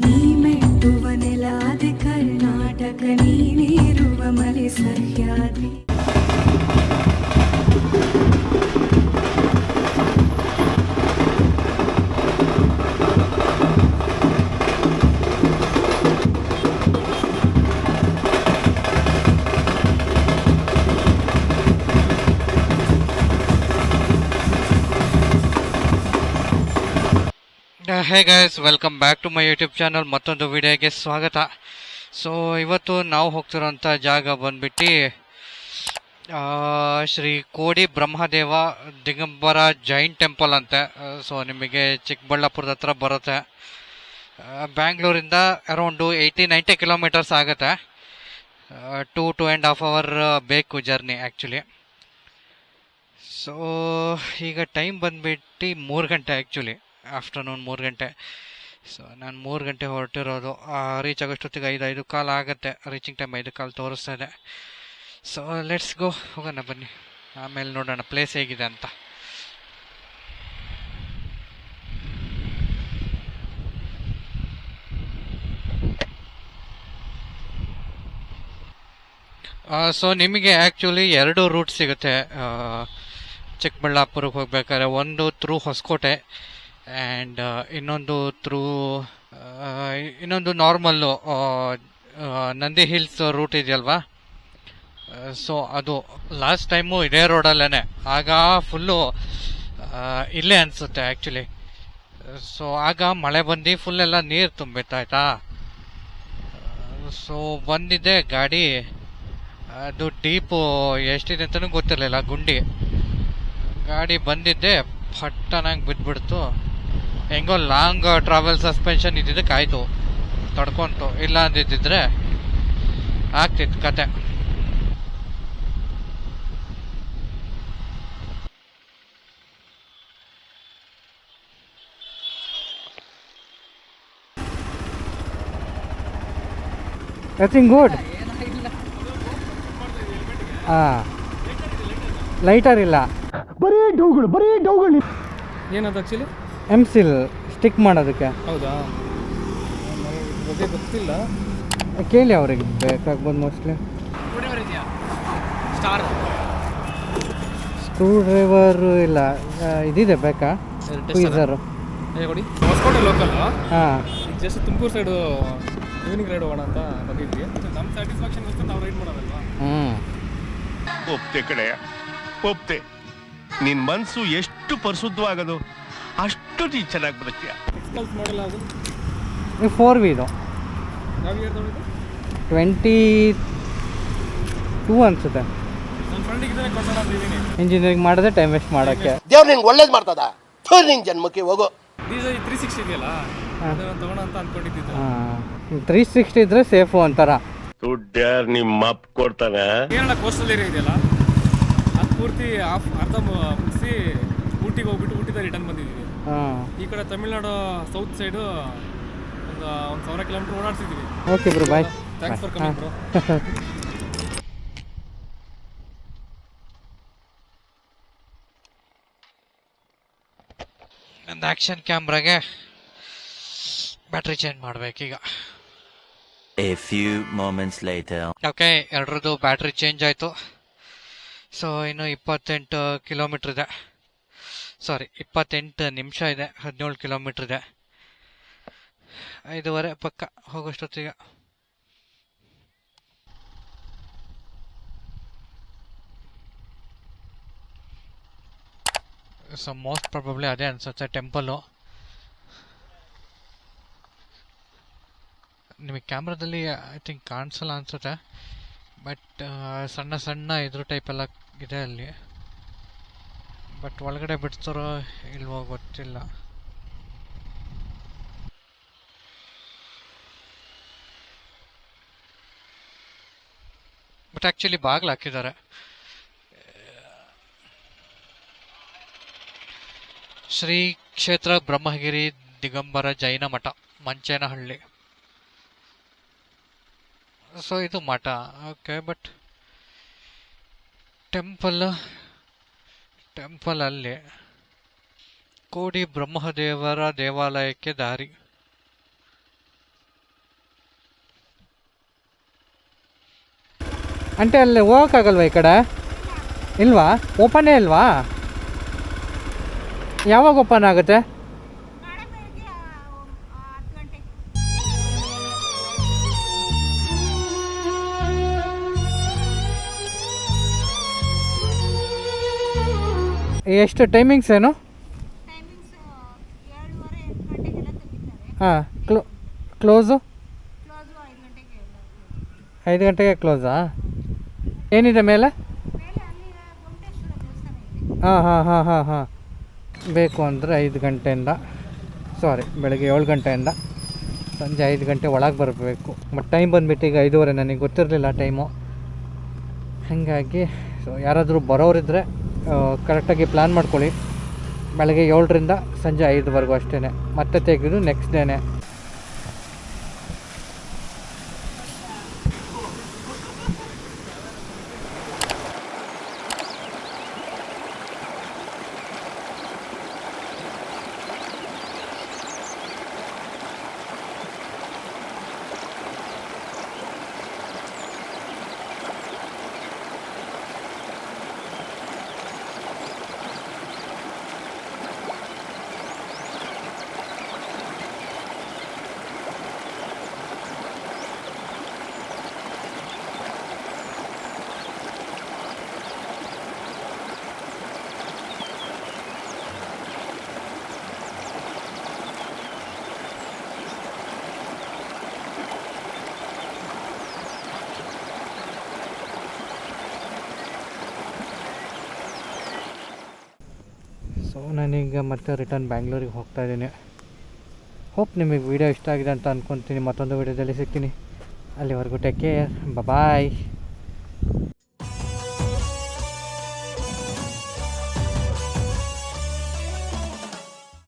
ನೀ ಮೆಟ್ಟುವ ನೆಲಾದೆ ಕರ್ನಾಟಕ ನೀನಿರುವ ಮಲೆ Sahyadri hey guys welcome back to my YouTube channel ಮತ್ತೊಂದು ವಿಡಿಯೋಗೆ ಸ್ವಾಗತ. ಸೊ ಇವತ್ತು ನಾವು ಹೋಗ್ತಿರೋಂಥ ಜಾಗ ಬಂದ್ಬಿಟ್ಟು ಶ್ರೀ ಕೋಡಿ ಬ್ರಹ್ಮದೇವ ದಿಗಂಬರ ಜೈನ್ ಟೆಂಪಲ್ ಅಂತೆ. ಸೊ ನಿಮಗೆ ಚಿಕ್ಕಬಳ್ಳಾಪುರದ ಹತ್ರ ಬರುತ್ತೆ. ಬ್ಯಾಂಗ್ಳೂರಿಂದ ಅರೌಂಡು ಏಯ್ಟಿ ನೈಂಟಿ ಕಿಲೋಮೀಟರ್ಸ್ ಆಗುತ್ತೆ. Two to and half hour ಬೇಕು ಜರ್ನಿ ಆ್ಯಕ್ಚುಲಿ ಸೊ ಈಗ ಟೈಮ್ ಬಂದ್ಬಿಟ್ಟು ಮೂರು ಗಂಟೆ ಆ್ಯಕ್ಚುಲಿ ಆಫ್ಟರ್ನೂನ್ ಮೂರು ಗಂಟೆ. ಸೊ ನಾನು ಮೂರು ಗಂಟೆ ಹೊರಟಿರೋದು. ರೀಚ್ ಆಗೋಷ್ಟೊತ್ತಿಗೆ ಐದು ಐದು ಕಾಲು ಆಗುತ್ತೆ. ರೀಚಿಂಗ್ ಟೈಮ್ ಐದು ಕಾಲು ತೋರಿಸ್ತಾ ಇದೆ. ಸೊ ಲೆಟ್ಸ್ ಗೋ ಹೋಗೋಣ, ಬನ್ನಿ. ಆಮೇಲೆ ನೋಡೋಣ ಪ್ಲೇಸ್ ಹೇಗಿದೆ ಅಂತ. ಸೊ ನಿಮಗೆ ಆ್ಯಕ್ಚುಲಿ ಎರಡು ರೂಟ್ ಸಿಗುತ್ತೆ. ಚಿಕ್ಕಬಳ್ಳಾಪುರಕ್ಕೆ ಹೋಗ್ಬೇಕಾದ್ರೆ. ಒಂದು ಥ್ರೂ ಹೊಸಕೋಟೆ. ಆ್ಯಂಡ್ ಇನ್ನೊಂದು ಥ್ರೂ ಇನ್ನೊಂದು ನಾರ್ಮಲ್ಲು ನಂದಿ ಹಿಲ್ಸ್ ರೂಟ್ ಇದೆಯಲ್ವಾ? ಸೊ ಅದು ಲಾಸ್ಟ್ ಟೈಮು ಇದೇ ರೋಡಲ್ಲೇ ಆಗ ಫುಲ್ಲು ಇಲ್ಲೇ ಅನಿಸುತ್ತೆ ಆ್ಯಕ್ಚುಲಿ ಸೊ ಆಗ ಮಳೆ ಬಂದು ಫುಲ್ ಎಲ್ಲ ನೀರು ತುಂಬಿತ್ತು, ಆಯ್ತಾ? ಸೊ ಬಂದಿದ್ದೆ ಗಾಡಿ, ಅದು ಡೀಪು ಎಷ್ಟಿದೆ ಅಂತಲೂ ಗೊತ್ತಿರಲಿಲ್ಲ, ಗುಂಡಿ. ಗಾಡಿ ಬಂದಿದ್ದೆ ಫಟ್ಟನಾಗಿ ಬಿದ್ದುಬಿಡ್ತು ಹೆಂಗೋ ಲಾಂಗ್ ಟ್ರಾವೆಲ್ ಸಸ್ಪೆನ್ಷನ್ ಇದ್ದಿದ್ದಕ್ಕೆ ಆಯಿತು. ತಡ್ಕೊಂತು. ಇಲ್ಲ ಅಂದಿದ್ದಿದ್ರೆ ಆಗ್ತಿತ್ತು ಕತೆ. ನಥಿಂಗ್ ಗುಡ್ ಹಾಂ ಲೈಟರ್ ಇಲ್ಲ. ಬರೀ ಡೌಗಳು ಬರೀ ಡೌಗಳು. ಏನದು ಆ್ಯಕ್ಚುಲಿ ಎಮ್ಸಿಲ್ ಸ್ಟಿಕ್ ಮಾಡೋದಕ್ಕೆ. ಹೌದಾ? ನನಗೆ ಬಗ್ಗೆ ಗೊತ್ತಿಲ್ಲ. ಕೇಳಿ ಅವ್ರಿಗೆ ಬೇಕಾಗ್ಬೋದು ಮೋಸ್ಟ್ಲಿ ಸ್ಟಾರ್ ಸ್ಕ್ರೂ ಡ್ರೈವರು ಇಲ್ಲ. ಇದಿದೆ ಬೇಕಾ? ಟ್ವೀಸರು ಕೊಡಿ. ಹೊಸಕೋಟೆ ಲೋಕಲ್ ಹಾಂ. Just Tumakuru side evening ride ಹೋಗೋಣ ಅಂತ ಬಂದಿದ್ವಿ. ನಮ್ಮ ಸ್ಯಾಟಿಸ್ಫ್ಯಾಕ್ಷನ್ ವಸ್ತು ನಾವು ರೈಡ್ ಮಾಡೋದಲ್ವಾ? ಹ್ಞೂ ಒಪ್ತೆ ಕಡೆ ಒಪ್ತೆ. ನಿನ್ನ ಮನಸ್ಸು ಎಷ್ಟು ಪರಿಶುದ್ಧವಾಗದು? ಅಷ್ಟು ನೀ ಚೆನ್ನಾಗಿ ಎಕ್ಸ್ಪಲ್ಸ್ ಮಾಡಲ್ಲ ಅದು? ಇದು ಫೋರ್ ವೀಲು ಯಾವ ಇಯರ್ ತಗೊಂಡಿದ್ದು? ಟ್ವೆಂಟಿ ಟೂ ಅನಿಸುತ್ತೆ. ನನ್ನ ಫ್ರೆಂಡಿಗೆ ಇದನ್ನೇ ಇದ್ದೀನಿ ಇಂಜಿನಿಯರಿಂಗ್ ಮಾಡಿದ್ರೆ ಟೈಮ್ ವೇಸ್ಟ್ ಮಾಡೋಕ್ಕೆ. ದೇವ್ರು ನಿಂಗೆ ಒಳ್ಳೇದು ಮಾಡ್ತದ? ಫೋರ್ ನಿಂಗೆ ಜನ್ಮಕ್ಕೆ ಹೋಗು. ಡೀಸೆ ತ್ರೀ ಸಿಕ್ಸ್ಟಿ ಇದೆಯಲ್ಲ? ಅದನ್ನ ತಗೋಣ ಅಂತ ಅನ್ಕೊಂಡಿದ್ದಿದ್ದು. ಹಾಂ. ತ್ರೀ ಸಿಕ್ಸ್ಟಿ ಇದ್ರೆ ಸೇಫು ಅಂತಾರ ದುಡ್ಡು ಯಾರು ನಿಮ್ಮ ಅಪ್ಪ ಕೊಡ್ತಾನ. ಕೇರಳ ಕೋಸ್ಟಲ್ ಏರಿಯಾ ಇದೆಯಲ್ಲ? ಅದು ಪೂರ್ತಿ ಆಫ್ ಅರ್ಧ ಮುಗಿಸಿ ಊಟಿಗೆ ಹೋಗ್ಬಿಟ್ಟು ಊಟಿದ ರಿಟರ್ನ್ ಬಂದಿದ್ದೀವಿ. ಈ ಕಡೆ ತಮಿಳ್ನಾಡು ಸೌತ್ ಸೈಡು ಒಂದು ಒಂದು ಸಾವಿರ kilometre ಓಡಾಡ್ತಿದ್ವಿ. Okay bro bye thanks for coming bro ಒಂದು ಆ್ಯಕ್ಷನ್ ಕ್ಯಾಮ್ರಾಗೆ battery change ಮಾಡ್ಬೇಕೀಗ a few moments later. Okay ಎರಡರದ್ದು battery change ಆಯಿತು. ಸೊ ಇನ್ನು ಇಪ್ಪತ್ತೆಂಟು ಕಿಲೋಮೀಟ್ರ್ ಇದೆ. ಸಾರಿ ಇಪ್ಪತ್ತೆಂಟು ನಿಮಿಷ ಇದೆ, ಹದಿನೇಳು ಕಿಲೋಮೀಟ್ರ್ ಇದೆ. ಐದೂವರೆ ಪಕ್ಕ ಹೋಗೋಷ್ಟೊತ್ತಿಗೆ. ಸೊ ಮೋಸ್ಟ್ ಪ್ರಾಬಬ್ಲಿ ಅದೇ ಅನಿಸುತ್ತೆ ಟೆಂಪಲ್ಲು ನಿಮಗೆ ಕ್ಯಾಮ್ರಾದಲ್ಲಿ ಐ ಥಿಂಕ್ ಕಾಣಿಸಲ್ಲ ಅನಿಸುತ್ತೆ. ಬಟ್ ಸಣ್ಣ ಸಣ್ಣ ಇದ್ರ ಟೈಪ್ ಎಲ್ಲ ಇದೆ ಅಲ್ಲಿ. ಬಟ್ ಒಳಗಡೆ ಬಿಡ್ತಾರೋ ಇಲ್ವೋ ಗೊತ್ತಿಲ್ಲ. ಬಟ್ ಆ್ಯಕ್ಚುಲಿ ಬಾಗಿಲು ಹಾಕಿದ್ದಾರೆ. ಶ್ರೀ ಕ್ಷೇತ್ರ ಬ್ರಹ್ಮಗಿರಿ ದಿಗಂಬರ ಜೈನ ಮಠ, ಮಂಚೇನಹಳ್ಳಿ. ಸೊ ಇದು ಮಠ. ಓಕೆ ಬಟ್ ಟೆಂಪಲ್ ಟೆಂಪಲಲ್ಲಿ ಕೋಡಿ ಬ್ರಹ್ಮದೇವರ ದೇವಾಲಯಕ್ಕೆ ದಾರಿ. ಅಂಟೆ ಅಲ್ಲಿ ಹೋಗೋಕ್ಕಾಗಲ್ವಾ ಈ ಕಡೆ? ಇಲ್ವಾ? ಓಪನೇ ಇಲ್ವಾ? ಯಾವಾಗ ಓಪನ್ ಆಗುತ್ತೆ? ಎಷ್ಟು ಟೈಮಿಂಗ್ಸ್ ಏನು? ಹಾಂ ಕ್ಲೋ ಕ್ಲೋಸು ಐದು ಗಂಟೆಗೆ ಕ್ಲೋಸಾ ಏನಿದೆ ಮೇಲೆ? ಹಾಂ ಹಾಂ ಹಾಂ ಹಾಂ ಹಾಂ. ಬೇಕು ಅಂದರೆ ಐದು ಗಂಟೆಯಿಂದ ಸಾರಿ ಬೆಳಗ್ಗೆ ಏಳು ಗಂಟೆಯಿಂದ ಸಂಜೆ ಐದು ಗಂಟೆ ಒಳಗೆ ಬರಬೇಕು. ಬಟ್ ಟೈಮ್ ಬಂದುಬಿಟ್ಟು ಈಗ ಐದೂವರೆ ನನಗೆ ಗೊತ್ತಿರಲಿಲ್ಲ ಟೈಮು ಹಾಗಾಗಿ ಸೊ ಯಾರಾದರೂ ಬರೋರಿದ್ದರೆ ಕರೆಕ್ಟಾಗಿ ಪ್ಲ್ಯಾನ್ ಮಾಡ್ಕೊಳ್ಳಿ. ಬೆಳಗ್ಗೆ ಏಳರಿಂದ ಸಂಜೆ ಐದುವರೆಗೂ ಅಷ್ಟೇ ಮತ್ತೆ ತೆಗೆದು ನೆಕ್ಸ್ಟ್ ಡೇನೆ ಸೊ ನಾನೀಗ ಮತ್ತೆ ರಿಟರ್ನ್ ಬ್ಯಾಂಗ್ಳೂರಿಗೆ ಹೋಗ್ತಾ ಇದ್ದೀನಿ. ಹೋಪ್ ನಿಮಗೆ ವಿಡಿಯೋ ಇಷ್ಟ ಆಗಿದೆ ಅಂತ ಅಂದ್ಕೊತೀನಿ ಮತ್ತೊಂದು ವಿಡಿಯೋದಲ್ಲಿ ಸಿಗ್ತೀನಿ. ಅಲ್ಲಿವರೆಗೂ ಟೇಕ್ ಕೇರ್ ಬಾಯ್